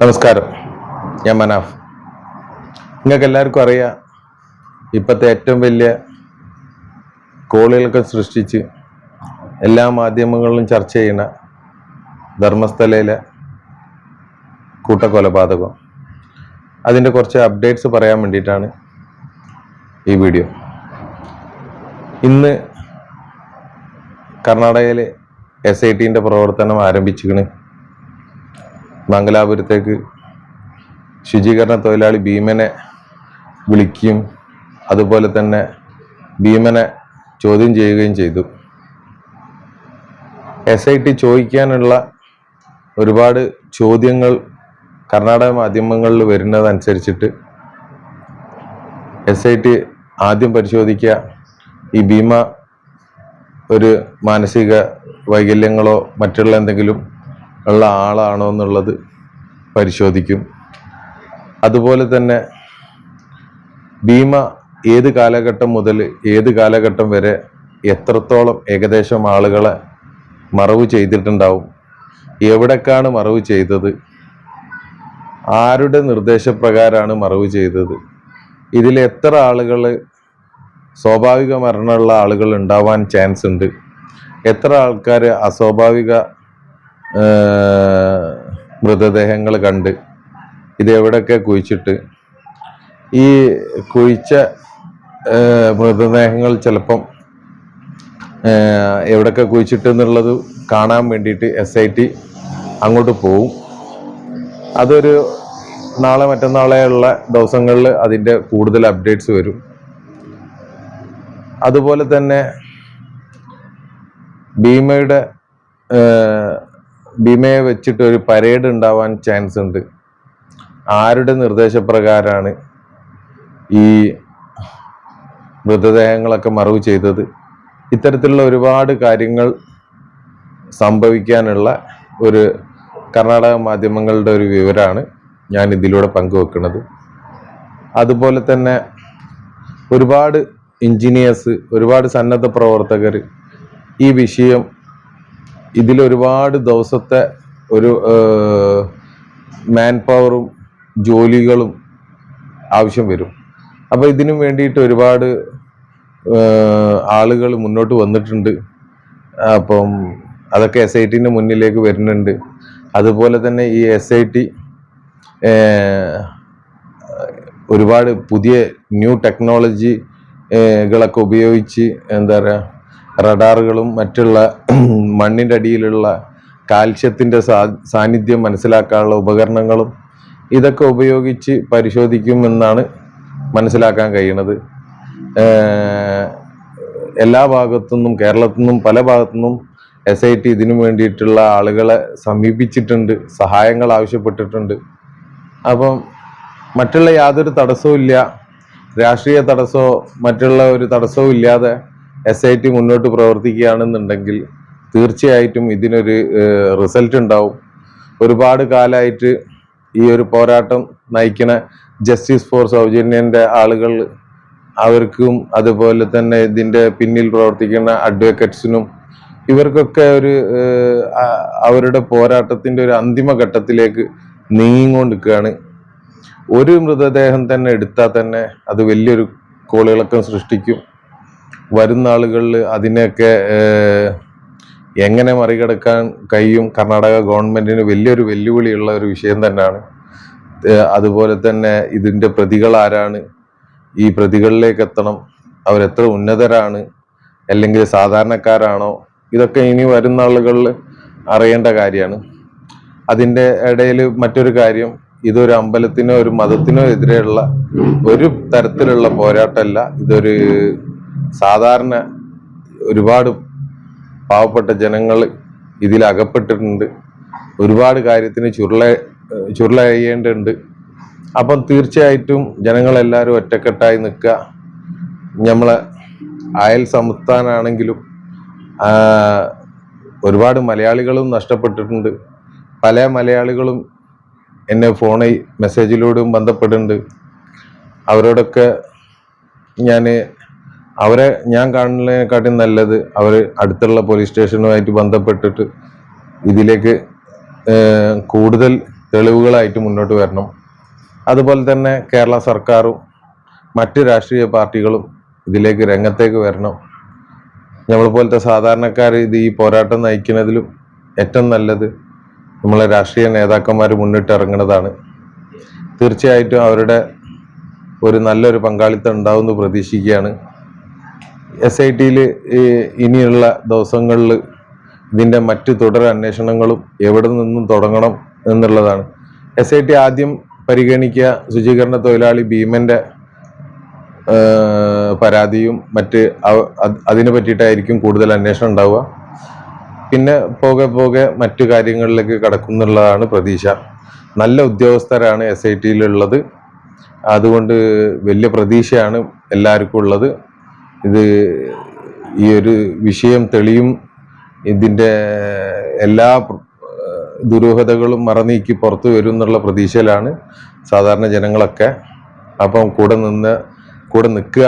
നമസ്കാരം. ഞാൻ മനാഫ്. നിങ്ങൾക്ക് എല്ലാവർക്കും അറിയാം ഇപ്പോഴത്തെ ഏറ്റവും വലിയ കോളുകളൊക്കെ സൃഷ്ടിച്ച് എല്ലാ മാധ്യമങ്ങളിലും ചർച്ച ചെയ്യുന്ന ധർമ്മസ്ഥലയിലെ കൂട്ടക്കൊലപാതകം. അതിന്റെ കുറച്ച് അപ്ഡേറ്റ്സ് പറയാൻ വേണ്ടിയിട്ടാണ് ഈ വീഡിയോ. ഇന്ന് കർണാടകയിലെ എസ് ഐ ടീന്റെ പ്രവർത്തനം ആരംഭിച്ചിരിക്കണ് മംഗലാപുരത്തേക്ക് ശുചീകരണ തൊഴിലാളി ഭീമനെ വിളിക്കുകയും അതുപോലെ തന്നെ ഭീമനെ ചോദ്യം ചെയ്യുകയും ചെയ്തു. എസ് ഐ ടി ചോദിക്കാനുള്ള ഒരുപാട് ചോദ്യങ്ങൾ കർണാടക മാധ്യമങ്ങളിൽ വരുന്നതനുസരിച്ചിട്ട് എസ് ഐ ടി ആദ്യം പരിശോധിക്കുക. ഈ ഭീമ ഒരു മാനസിക വൈകല്യങ്ങളോ മറ്റുള്ള എന്തെങ്കിലും ഉള്ള ആളാണോ എന്നുള്ളത് പരിശോധിക്കും. അതുപോലെ തന്നെ ഭീമ ഏത് കാലഘട്ടം മുതൽ ഏത് കാലഘട്ടം വരെ എത്രത്തോളം ഏകദേശം ആളുകളെ മറവ് ചെയ്തിട്ടുണ്ടാവും എവിടേക്കാണ് മറവ് ചെയ്തത് ആരുടെ നിർദ്ദേശപ്രകാരമാണ് മറവ് ചെയ്തത് ഇതിൽ എത്ര ആളുകൾ സ്വാഭാവിക മരണമുള്ള ആളുകൾ ഉണ്ടാവാൻ ചാൻസ് ഉണ്ട് എത്ര ആൾക്കാർ അസ്വാഭാവിക മൃതദേഹങ്ങൾ കണ്ട് ഇതെവിടെയൊക്കെ കുഴിച്ചിട്ട്? ഈ കുഴിച്ച മൃതദേഹങ്ങൾ ചിലപ്പം എവിടെയൊക്കെ കുഴിച്ചിട്ട് എന്നുള്ളത് കാണാൻ വേണ്ടിയിട്ട് എസ് ഐ ടി അങ്ങോട്ട് പോവും. അതൊരു നാളെ മറ്റന്നാളെ ഉള്ള ദിവസങ്ങളിൽ അതിന്റെ കൂടുതൽ അപ്ഡേറ്റ്സ് വരും. അതുപോലെ തന്നെ ഭീമയുടെ ഭീമയെ വെച്ചിട്ട് ഒരു പരേഡ് ഉണ്ടാവാൻ ചാൻസ് ഉണ്ട്. ആരുടെ നിർദ്ദേശപ്രകാരമാണ് ഈ മൃതദേഹങ്ങളൊക്കെ മറവ് ചെയ്തത്? ഇത്തരത്തിലുള്ള ഒരുപാട് കാര്യങ്ങൾ സംഭവിക്കാനുള്ള ഒരു കർണാടക മാധ്യമങ്ങളുടെ ഒരു വിവരമാണ് ഞാൻ ഇതിലൂടെ പങ്കുവെക്കുന്നത്. അതുപോലെ തന്നെ ഒരുപാട് എഞ്ചിനീയേഴ്സ് ഒരുപാട് സന്നദ്ധ പ്രവർത്തകർ ഈ വിഷയം ഇതിലൊരുപാട് ദിവസത്തെ ഒരു മാൻ പവറും ജോലികളും ആവശ്യം വരും. അപ്പോൾ ഇതിനു വേണ്ടിയിട്ട് ഒരുപാട് ആളുകൾ മുന്നോട്ട് വന്നിട്ടുണ്ട്. അപ്പം അതൊക്കെ എസ് ഐ ടിന്റെ മുന്നിലേക്ക് വരുന്നുണ്ട്. അതുപോലെ തന്നെ ഈ എസ് ഐ ടി ഒരുപാട് പുതിയ ന്യൂ ടെക്നോളജികളൊക്കെ ഉപയോഗിച്ച് എന്താ പറയുക റഡാറുകളും മറ്റുള്ള മണ്ണിന്റെ അടിയിലുള്ള കാൽഷ്യത്തിന്റെ സാന്നിധ്യം മനസ്സിലാക്കാനുള്ള ഉപകരണങ്ങളും ഇതൊക്കെ ഉപയോഗിച്ച് പരിശോധിക്കുമെന്നാണ് മനസ്സിലാക്കാൻ കഴിയുന്നത്. എല്ലാ ഭാഗത്തുനിന്നും കേരളത്തിൽ നിന്നും പല ഭാഗത്തുനിന്നും എസ് ഐ ടി ഇതിനു വേണ്ടിയിട്ടുള്ള ആളുകളെ സമീപിച്ചിട്ടുണ്ട് സഹായങ്ങൾ ആവശ്യപ്പെട്ടിട്ടുണ്ട്. അപ്പം മറ്റുള്ള യാതൊരു തടസ്സവും ഇല്ല. രാഷ്ട്രീയ തടസ്സമോ മറ്റുള്ള ഒരു തടസ്സവും ഇല്ലാതെ എസ് ഐ ടി മുന്നോട്ട് പ്രവർത്തിക്കുകയാണെന്നുണ്ടെങ്കിൽ തീർച്ചയായിട്ടും ഇതിനൊരു റിസൾട്ട് ഉണ്ടാവും. ഒരുപാട് കാലമായിട്ട് ഈ ഒരു പോരാട്ടം നയിക്കുന്ന ജസ്റ്റിസ് ഫോർ സൗജന്യന്റെ ആളുകൾ അവർക്കും അതുപോലെ തന്നെ ഇതിന്റെ പിന്നിൽ പ്രവർത്തിക്കുന്ന അഡ്വക്കറ്റ്സിനും ഇവർക്കൊക്കെ ഒരു അവരുടെ പോരാട്ടത്തിന്റെ ഒരു അന്തിമ ഘട്ടത്തിലേക്ക് നീങ്ങിക്കൊണ്ടിരിക്കുകയാണ്. ഒരു മൃതദേഹം തന്നെ എടുത്താൽ തന്നെ അത് വലിയൊരു കോളിളക്കം സൃഷ്ടിക്കും. വരുന്ന ആളുകളിൽ അതിനെയൊക്കെ എങ്ങനെ മറികടക്കാൻ കഴിയും? കർണാടക ഗവൺമെന്റിന് വലിയൊരു വെല്ലുവിളിയുള്ള ഒരു വിഷയം തന്നെയാണ്. അതുപോലെ തന്നെ ഇതിന്റെ പ്രതികൾ ആരാണ്? ഈ പ്രതികളിലേക്ക് എത്തണം. അവരെത്ര ഉന്നതരാണ്? അല്ലെങ്കിൽ സാധാരണക്കാരാണോ? ഇതൊക്കെ ഇനി വരുന്ന ആളുകളിൽ അറിയേണ്ട കാര്യമാണ്. അതിന്റെ ഇടയിൽ മറ്റൊരു കാര്യം ഇതൊരു അമ്പലത്തിനോ ഒരു മതത്തിനോ എതിരെയുള്ള ഒരു തരത്തിലുള്ള പോരാട്ടമല്ല. ഇതൊരു സാധാരണ ഒരുപാട് പാവപ്പെട്ട ജനങ്ങൾ ഇതിൽ അകപ്പെട്ടിട്ടുണ്ട് ഒരുപാട് കാര്യത്തിന് ചുരുള ചുരുള ചെയ്യേണ്ടതുണ്ട് അപ്പം തീർച്ചയായിട്ടും ജനങ്ങളെല്ലാവരും ഒറ്റക്കെട്ടായി നിൽക്കുക. നമ്മളെ അയൽ സംസ്ഥാനാണെങ്കിലും ഒരുപാട് മലയാളികളും നഷ്ടപ്പെട്ടിട്ടുണ്ട്. പല മലയാളികളും എന്നെ ഫോണിൽ മെസ്സേജിലൂടെയും ബന്ധപ്പെടുന്നുണ്ട്. അവരോടൊക്കെ ഞാൻ അവരെ ഞാൻ കാണുന്നതിനെക്കാട്ടും നല്ലത് അവർ അടുത്തുള്ള പോലീസ് സ്റ്റേഷനുമായിട്ട് ബന്ധപ്പെട്ടിട്ട് ഇതിലേക്ക് കൂടുതൽ തെളിവുകളായിട്ട് മുന്നോട്ട് വരണം. അതുപോലെ തന്നെ കേരള സർക്കാരും മറ്റ് രാഷ്ട്രീയ പാർട്ടികളും ഇതിലേക്ക് രംഗത്തേക്ക് വരണം. നമ്മളെ പോലത്തെ സാധാരണക്കാർ ഇത് ഈ പോരാട്ടം നയിക്കുന്നതിലും ഏറ്റവും നല്ലത് നമ്മളെ രാഷ്ട്രീയ നേതാക്കന്മാർ മുന്നിട്ടിറങ്ങുന്നതാണ് തീർച്ചയായിട്ടും അവരുടെ ഒരു നല്ലൊരു പങ്കാളിത്തം ഉണ്ടാവുമെന്ന് പ്രതീക്ഷിക്കുകയാണ്. എസ് ഐ ടിയിൽ ഇനിയുള്ള ദിവസങ്ങളിൽ ഇതിന്റെ മറ്റ് തുടർ അന്വേഷണങ്ങളും എവിടെ നിന്നും തുടങ്ങണം എന്നുള്ളതാണ്. എസ് ഐ ടി ആദ്യം പരിഗണിക്കുക ശുചീകരണ തൊഴിലാളി ഭീമന്റെ പരാതിയും മറ്റ് അതിനെ പറ്റിയിട്ടായിരിക്കും കൂടുതൽ അന്വേഷണം ഉണ്ടാവുക. പിന്നെ പോകെ പോകെ മറ്റു കാര്യങ്ങളിലേക്ക് കടക്കുന്നുള്ളതാണ് പ്രതീക്ഷ. നല്ല ഉദ്യോഗസ്ഥരാണ് എസ് ഐ ടിയിലുള്ളത് അതുകൊണ്ട് വലിയ പ്രതീക്ഷയാണ് എല്ലാവർക്കും ഉള്ളത്. ഇത് ഈ ഒരു വിഷയം തെളിയും ഇതിന്റെ എല്ലാ ദുരൂഹതകളും മറനീക്കി പുറത്തു വരും എന്നുള്ള പ്രതീക്ഷയിലാണ് സാധാരണ ജനങ്ങളൊക്കെ. അപ്പം കൂടെ നിന്ന് കൂടെ നിൽക്കുക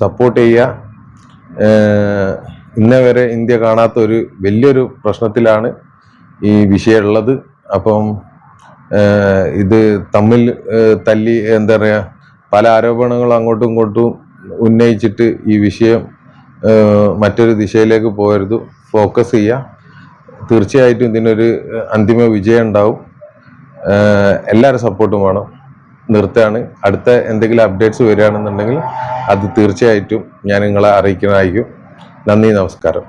സപ്പോർട്ട് ചെയ്യുക. ഇന്നേ വരെ ഇന്ത്യ കാണാത്ത ഒരു വലിയൊരു പ്രശ്നത്തിലാണ് ഈ വിഷയം ഉള്ളത് അപ്പം ഇത് തമ്മിൽ തല്ലി എന്താ പറയുക പല ആരോപണങ്ങളും അങ്ങോട്ടും ഇങ്ങോട്ടും ഉന്നയിച്ചിട്ട് ഈ വിഷയം മറ്റൊരു ദിശയിലേക്ക് പോകരുത്. ഫോക്കസ് ചെയ്യുക തീർച്ചയായിട്ടും ഇതിനൊരു അന്തിമ വിജയം ഉണ്ടാവും. എല്ലാവരും സപ്പോർട്ടും വേണം. നിർത്താണ് അടുത്ത എന്തെങ്കിലും അപ്ഡേറ്റ്സ് വരികയാണെന്നുണ്ടെങ്കിൽ അത് തീർച്ചയായിട്ടും ഞാൻ നിങ്ങളെ അറിയിക്കുന്നതായിരിക്കും. നന്ദി നമസ്കാരം.